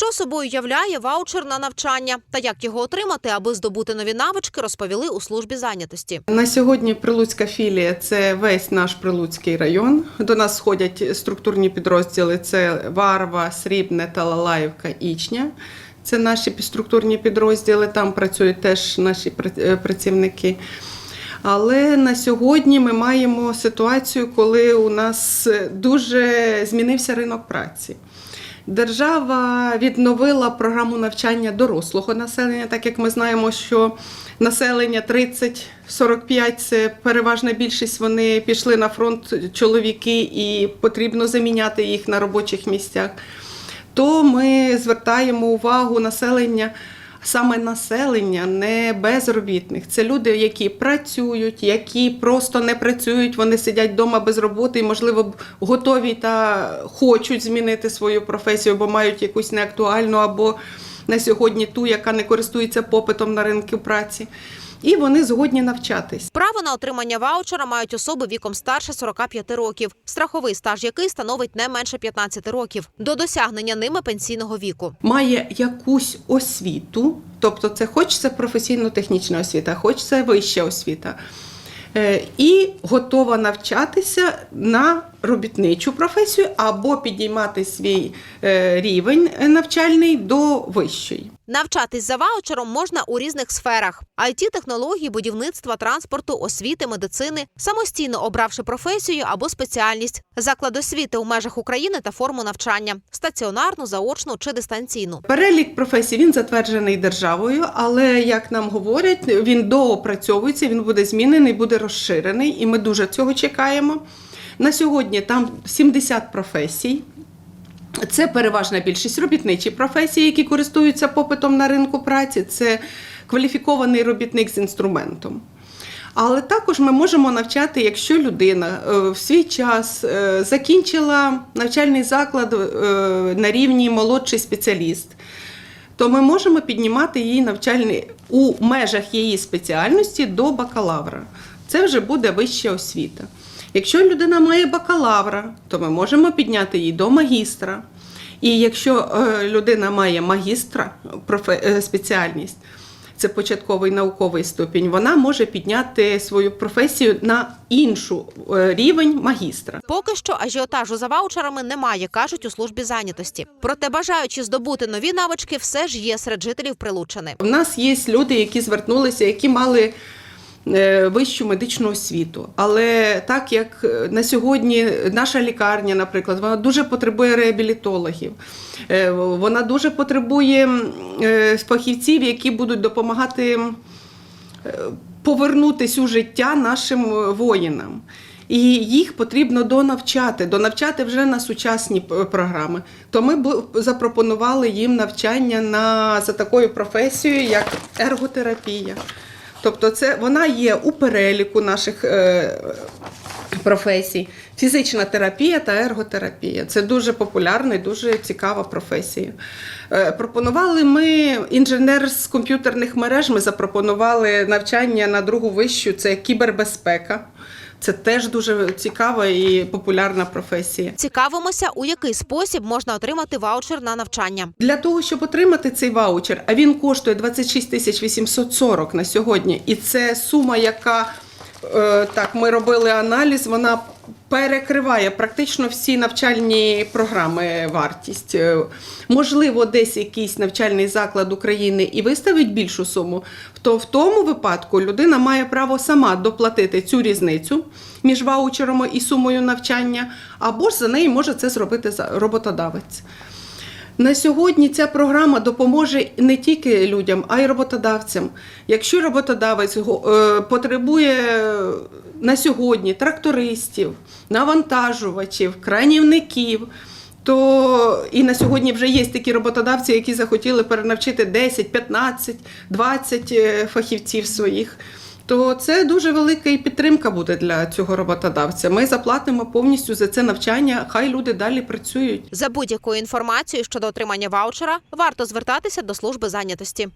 Що собою являє ваучер на навчання та як його отримати, аби здобути нові навички, розповіли у службі зайнятості. На сьогодні Прилуцька філія це весь наш Прилуцький район. До нас сходять структурні підрозділи: це Варва, Срібне, Талалаївка, Ічня. Це наші структурні підрозділи. Там працюють теж наші е, працівники. Але на сьогодні ми маємо ситуацію, коли у нас дуже змінився ринок праці. Держава відновила програму навчання дорослого населення, так як ми знаємо, що населення 30-45 це переважна більшість. Вони пішли на фронт чоловіки, і потрібно заміняти їх на робочих місцях. То ми звертаємо увагу населення. Саме населення, не безробітних. Це люди, які працюють, які просто не працюють, вони сидять вдома без роботи і, можливо, готові та хочуть змінити свою професію, бо мають якусь неактуальну або на сьогодні ту, яка не користується попитом на ринку праці. І вони згодні навчатись. Право на отримання ваучера мають особи віком старше 45 років, страховий стаж який становить не менше 15 років до досягнення ними пенсійного віку. має якусь освіту, тобто це хоч це професійно-технічна освіта, хоч це вища освіта, е, і готова навчатися на робітничу професію або підіймати свій е, рівень навчальний до вищої. Навчатись за ваучером можна у різних сферах: it технології, будівництва, транспорту, освіти, медицини, самостійно обравши професію або спеціальність, заклад освіти у межах України та форму навчання стаціонарну, заочну чи дистанційну. Перелік професій він затверджений державою, але як нам говорять, він доопрацьовується, він буде змінений, буде розширений, і ми дуже цього чекаємо. На сьогодні там 70 професій. Це переважна більшість робітничі професії, які користуються попитом на ринку праці. Це кваліфікований робітник з інструментом. Але також ми можемо навчати, якщо людина е, в свій час е, закінчила навчальний заклад е, на рівні молодший спеціаліст, то ми можемо піднімати її навчальний у межах її спеціальності до бакалавра. Це вже буде вища освіта. Якщо людина має бакалавра, то ми можемо підняти її до магістра. І якщо е, людина має магістра е, спеціальність, це початковий науковий ступінь, вона може підняти свою професію на іншу е, рівень магістра. Поки що ажіотажу за ваучерами немає, кажуть у службі зайнятості. Проте бажаючи здобути нові навички, все ж є серед жителів Прилуччини. У нас є люди, які звернулися, які мали вищу медичну освіту. Але так як е, на сьогодні наша лікарня, наприклад, вона дуже потребує реабілітологів, е, вона дуже потребує е, фахівців, які будуть допомагати м, е, повернутись у життя нашим е, воїнам. І їх потрібно донавчати, донавчати вже на сучасні програми. То ми бу- запропонували їм навчання на, за такою професією, як ерготерапія. Тобто, це вона є у переліку наших е, професій. Фізична терапія та ерготерапія. Це дуже популярна і дуже цікава професія. Е, Пропонували ми інженер з комп'ютерних мереж. Ми запропонували навчання на другу вищу це кібербезпека. Це теж дуже цікава і популярна професія. Цікавимося, у який спосіб можна отримати ваучер на навчання. Для того, щоб отримати цей ваучер, а він коштує 26 тисяч 840 на сьогодні, і це сума, яка так ми робили аналіз, вона перекриває практично всі навчальні програми вартість. Е, Можливо, десь якийсь навчальний заклад України і виставить більшу суму, то в тому випадку людина має право сама доплатити цю різницю між ваучером і сумою навчання, або ж за неї може це зробити роботодавець. На сьогодні ця програма допоможе не тільки людям, а й роботодавцям. Якщо роботодавець е, потребує на сьогодні трактористів, навантажувачів, кранівників, то і на сьогодні вже є такі роботодавці, які захотіли перенавчити 10, 15, 20 е, фахівців своїх. То це дуже велика і підтримка буде для цього роботодавця. Ми заплатимо повністю за це навчання. Хай люди далі працюють. За будь-якою інформацією щодо отримання ваучера варто звертатися до служби зайнятості.